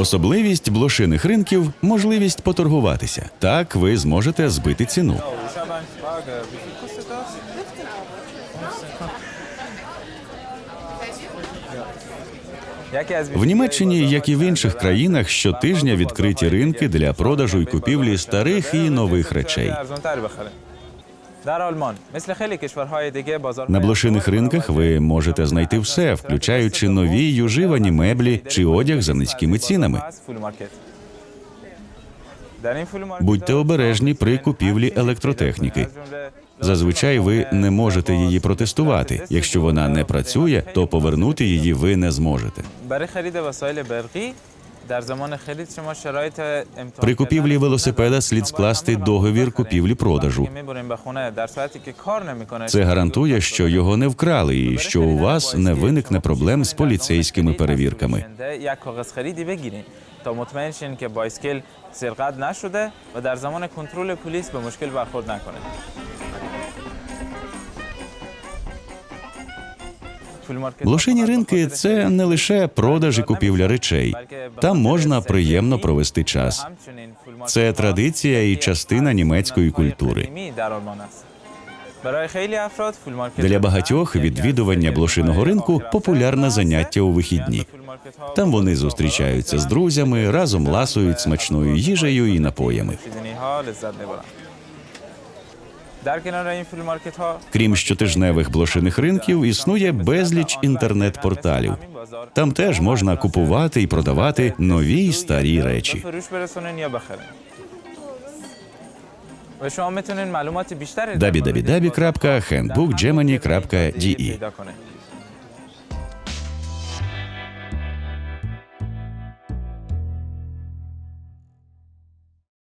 Особливість блошиних ринків можливість поторгуватися. Так ви зможете збити ціну. В Німеччині, як і в інших країнах, щотижня відкриті ринки для продажу і купівлі старих і нових речей. На блошиних ринках ви можете знайти все, включаючи нові й уживані меблі чи одяг за низькими цінами. Будьте обережні при купівлі електротехніки. Зазвичай ви не можете її протестувати. Якщо вона не працює, то повернути її ви не зможете. برای خرید وسایل برقی در زمان خرید شما شرایط امتحان При купівлі велосипеда слід скласти договір купівлі-продажу. میبریم به خونه در صورتی که کار نمیکنه Це гарантує, що його не вкрали, і що у вас не виникне проблем з поліцейськими перевірками. یک کاغذ خریدی بگیرین تا مطمئن شین که بایسکل سرقت نشده و در زمان کنترل پلیس به مشکل برخورد نکنه Блошині ринки це не лише продаж і купівля речей. Там можна приємно провести час. Це традиція і частина німецької культури. Для багатьох відвідування блошиного ринку популярне заняття у вихідні. Там вони зустрічаються з друзями, разом ласують смачною їжею і напоями. Крім щотижневих блошиних ринків, існує безліч інтернет-порталів. Там теж можна купувати і продавати нові й старі речі. www.handbookgermany.de